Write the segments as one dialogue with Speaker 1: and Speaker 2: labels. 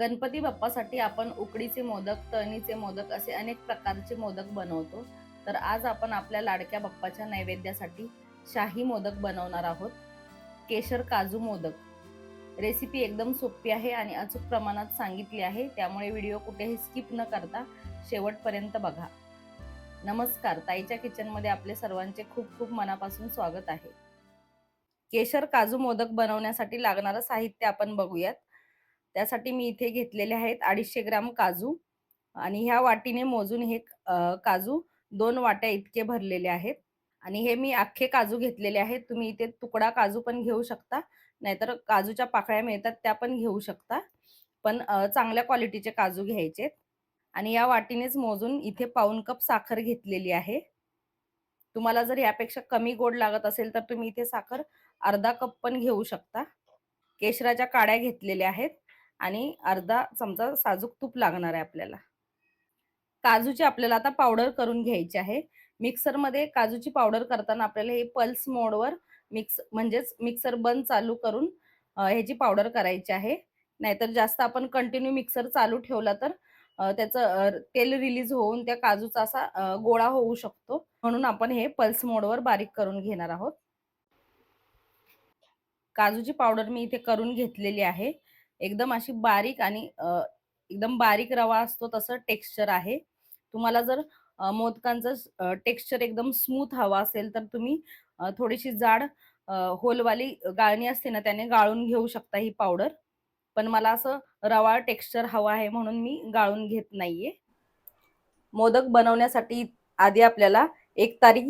Speaker 1: गणपती बाप्पासाठी आपण उकडीचे मोदक तळणीचे मोदक असे अनेक प्रकारचे मोदक बनवतो. तर आज आपण आपल्या लाडक्या बाप्पाच्या नैवेद्यासाठी शाही मोदक बनवणार आहोत. केशर काजू मोदक. रेसिपी एकदम सोपी आहे आणि अचूक प्रमाणात सांगितली आहे त्यामुळे व्हिडिओ कुठेही स्किप न करता शेवटपर्यंत बघा. नमस्कार ताईच्या किचनमध्ये आपले सर्वांचे खूप खूप मनापासून स्वागत आहे. केशर काजू मोदक बनवण्यासाठी लागणारं साहित्य आपण बघूयात. त्यासाठी मी इथे घेतलेले आहेत अडीचशे ग्राम काजू. आणि ह्या वाटीने मोजून हे काजू दोन वाट्या इतके भरलेले आहेत. आणि हे मी अख्खे काजू घेतलेले आहेत. तुम्ही इथे तुकडा काजू पण घेऊ शकता. नाहीतर काजूच्या पाकळ्या मिळतात त्या पण घेऊ शकता. पण चांगल्या क्वालिटीचे काजू घ्यायचे आणि या वाटीनेच मोजून इथे पाऊन कप साखर घेतलेली आहे. तुम्हाला जर यापेक्षा कमी गोड लागत असेल तर तुम्ही इथे साखर अर्धा कप पण घेऊ शकता. केशराच्या काड्या घेतलेल्या आहेत. आणि अर्धा चमचा साजूक तूप लागणार आहे आपल्याला. काजूची आपल्याला आता पावडर करून घ्यायची आहे. मिक्सरमध्ये काजूची पावडर करताना आपल्याला हे पल्स मोडवर मिक्स म्हणजेच मिक्सर बंद चालू करून ह्याची पावडर करायची आहे. नाहीतर जास्त आपण कंटिन्यू मिक्सर चालू ठेवला तर त्याचं तेल रिलीज होऊन त्या काजूचा असा गोळा होऊ शकतो. म्हणून आपण हे पल्स मोडवर बारीक करून घेणार आहोत. काजूची पावडर मी इथे करून घेतलेली आहे. एकदम अशी बारीक आणि एकदम बारीक रवा असतो तसं टेक्स्चर आहे. तुम्हाला जर मोदकांचं टेक्स्चर एकदम स्मूथ हवा असेल तर तुम्ही थोडीशी जाड होलवाली गाळणी असते ना त्याने गाळून घेऊ शकता ही पावडर पण मला असं रवा टेक्स्चर हवं आहे म्हणून मी गाळून घेत नाहीये. मोदक बनवण्यासाठी आधी आपल्याला एक तारी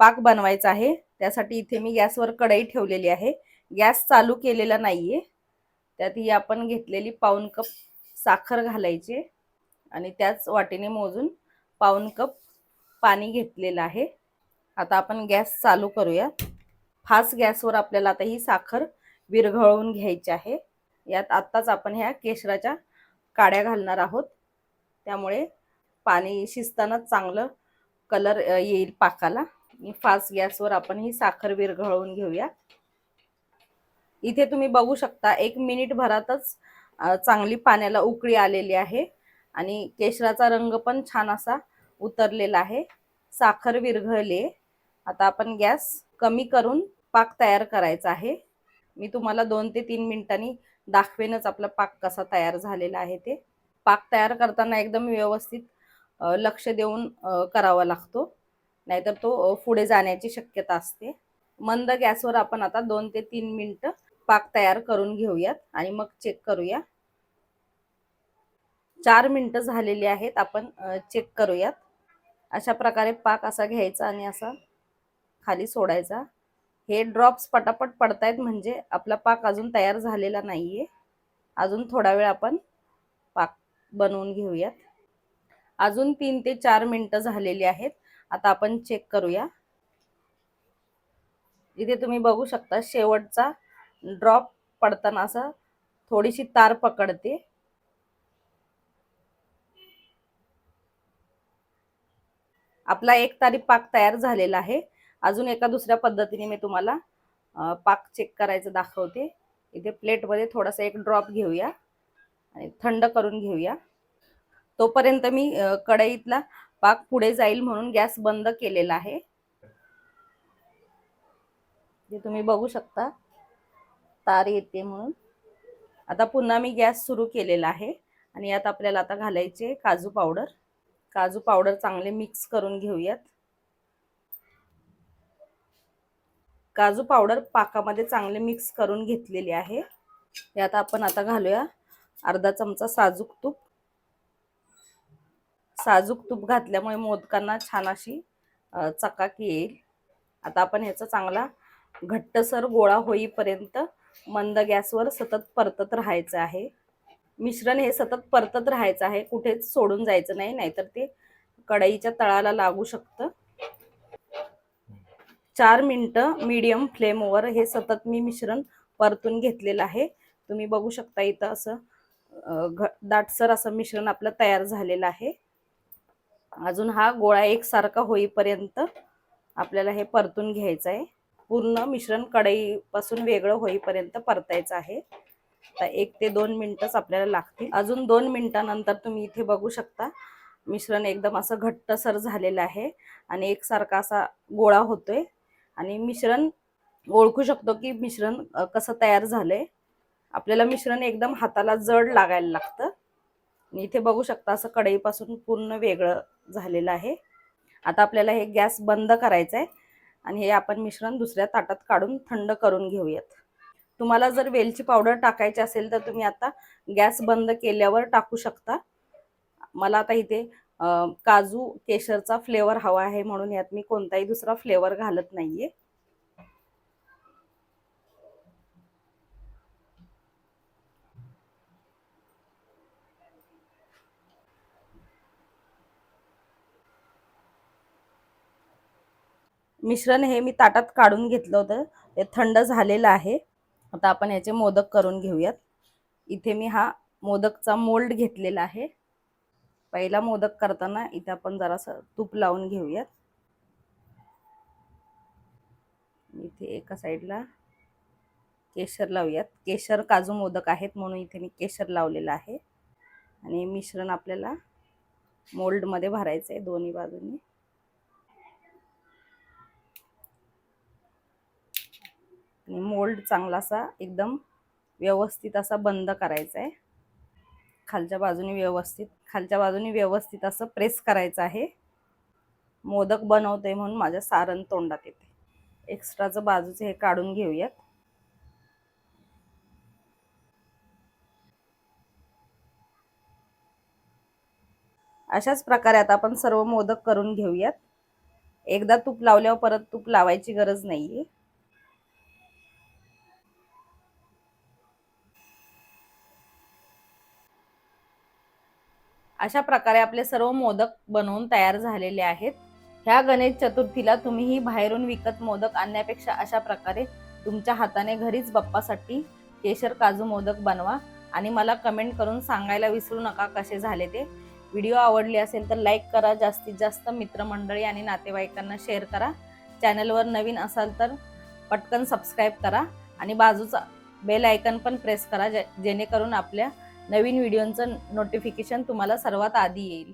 Speaker 1: पाक बनवायचा आहे. त्यासाठी इथे मी गॅसवर कढई ठेवलेली आहे. गॅस चालू केलेला नाहीये. त्यात ही आपण घेतलेली पाऊन कप साखर घालायची आणि त्याच वाटेने मोजून पाऊन कप पाणी घेतलेलं आहे. आता आपण गॅस चालू करूया. फास्ट गॅसवर आपल्याला आता ही साखर विरघळवून घ्यायची आहे. यात आत्ताच आपण ह्या केशराच्या काड्या घालणार आहोत. त्यामुळे पाणी शिजतानाच चांगलं कलर येईल पाकाला. फास्ट गॅसवर आपण ही साखर विरघळवून घेऊया. इथे तुम्ही बघू शकता एक मिनिट भरातच चांगली पाण्याला उकळी आलेली आहे आणि केशराचा रंग पण छान असा उतरलेला आहे. साखर विरघळले आता आपण गॅस कमी करून पाक तयार करायचा आहे. मी तुम्हाला दोन ते तीन मिनिटांनी दाखवेनच आपला पाक कसा तयार झालेला आहे ते. पाक तयार करताना एकदम व्यवस्थित लक्ष देऊन करावा लागतो. नाहीतर तो पुढे जाण्याची शक्यता असते. मंद गॅसवर आपण आता दोन ते तीन मिनटं पाक तयार करून घेऊयात आणि मग चेक करूया. चार मिनटं झालेली आहेत आपण चेक करूयात. अशा प्रकारे पाक असा घ्यायचा आणि असा खाली सोडायचा. हे ड्रॉप्स पटापट पडतायत म्हणजे आपला पाक अजून तयार झालेला नाहीये. अजून थोडा वेळ आपण पाक बनवून घेऊयात. अजून तीन ते चार मिनिटं झालेली आहेत. आता आपण चेक करूया. इथे तुम्ही बघू शकता शेवटचा ड्रॉप पडताना असं थोडीशी तार पकडते. आपला एक तारी पाक तयार झालेला आहे. अजून एका दुसऱ्या पद्धतीने मी तुम्हाला पाक चेक करायचं दाखवते. इथे प्लेटमध्ये थोडासा एक ड्रॉप घेऊया आणि थंड करून घेऊया. तोपर्यंत मी कढईतला पाक पुढे जाईल म्हणून गॅस बंद केलेला आहे. जे तुम्ही बघू शकता. तार येते म्हणून. आता पुन्हा मी गॅस सुरू केलेला आहे. आणि यात आपल्याला आता घालायचे काजू पावडर. काजू पावडर चांगले मिक्स करून घेऊयात. काजू पावडर पाकामध्ये चांगले मिक्स करून घेतलेली आहे. यात आपण आता घालूया अर्धा चमचा साजूक तूप. साजूक तूप घातल्यामुळे मोदकांना छान अशी चकाकी येईल. आता आपण ह्याचा चांगला घट्टसर गोळा होईपर्यंत मंद गॅसवर सतत परतत राहायचं आहे. मिश्रण हे सतत परतत राहायचं आहे. कुठेच सोडून जायचं नाही नाहीतर ते कढईच्या तळाला लागू शकतं. चार मिनटं मीडियम फ्लेमवर हे सतत मी मिश्रण परतून घेतलेलं आहे. तुम्ही बघू शकता इथं असं घ दाटसर असं मिश्रण आपलं तयार झालेलं आहे. अजून हा गोळा एकसारखा होईपर्यंत आपल्याला हे परतून घ्यायचं आहे. पूर्ण मिश्रण कढईपासून वेगळं होईपर्यंत परतायचं आहे. आता एक ते दोन मिनटंच आपल्याला लागतील. अजून दोन मिनटानंतर तुम्ही इथे बघू शकता. मिश्रण एकदम असं घट्टसर झालेलं आहे आणि एकसारखा असा गोळा होतोय. आणि मिश्रण ओळखू शकतो की मिश्रण कसं तयार झालंय. आपल्याला मिश्रण एकदम हाताला जड लागायला लागतं. आणि इथे बघू शकता असं कढईपासून पूर्ण वेगळं झालेलं आहे. आता आपल्याला हे गॅस बंद करायचं आहे आणि हे आपण मिश्रण दुसऱ्या ताटात काढून थंड करून घेऊयात. तुम्हाला जर वेलची पावडर टाकायची असेल तर तुम्ही आता गॅस बंद केल्यावर टाकू शकता. मला आता इथे काजू केशरचा फ्लेवर हवा आहे म्हणून यात मी कोणताही दुसरा फ्लेवर घालत नाहीये. मिश्रण हे मी ताटात काढून घेतलं होतं. ते थंड झालेलं आहे. आता आपण याचे मोदक करून घेऊयात. इथे मी हा मोदकचा मोल्ड घेतलेला आहे. पहिला मोदक करताना इथे आपण जरासं तूप लावून घेऊयात. इथे एका साईडला केशर लावूयात. केशर काजू मोदक आहेत म्हणून इथे मी केशर लावलेला आहे. आणि मिश्रण आपल्याला मोल्डमध्ये भरायचं आहे दोन्ही बाजूनी. आणि मोल्ड चांगला असा एकदम व्यवस्थित असा बंद करायचा आहे. खालच्या बाजूने व्यवस्थित खालच्या बाजूने व्यवस्थित असं प्रेस करायचं आहे. मोदक बनवते म्हणून माझ्या सारण तोंडात येते. एक्स्ट्राचं बाजूचं हे काढून घेऊयात. अशाच प्रकारे आता आपण सर्व मोदक करून घेऊयात. एकदा तूप लावल्यावर परत तूप लावायची गरज नाही आहे अशा प्रकारे आपले सर्व मोदक बनवून तयार झालेले आहेत. ह्या गणेश चतुर्थीला तुम्हीही बाहेरून विकत मोदक आणण्यापेक्षा अशा प्रकारे तुमच्या हाताने घरीच बाप्पासाठी केशर काजू मोदक बनवा आणि मला कमेंट करून सांगायला विसरू नका कसे झाले ते. व्हिडिओ आवडली असेल तर लाईक करा जास्तीत जास्त मित्रमंडळी आणि नातेवाईकांना शेअर करा. चॅनलवर नवीन असाल तर पटकन सबस्क्राईब करा आणि बाजूचा बेल आयकन पण प्रेस करा जे जेणेकरून आपल्या नवीन व्हिडिओचं नोटिफिकेशन तुम्हाला सर्वात आधी येईल.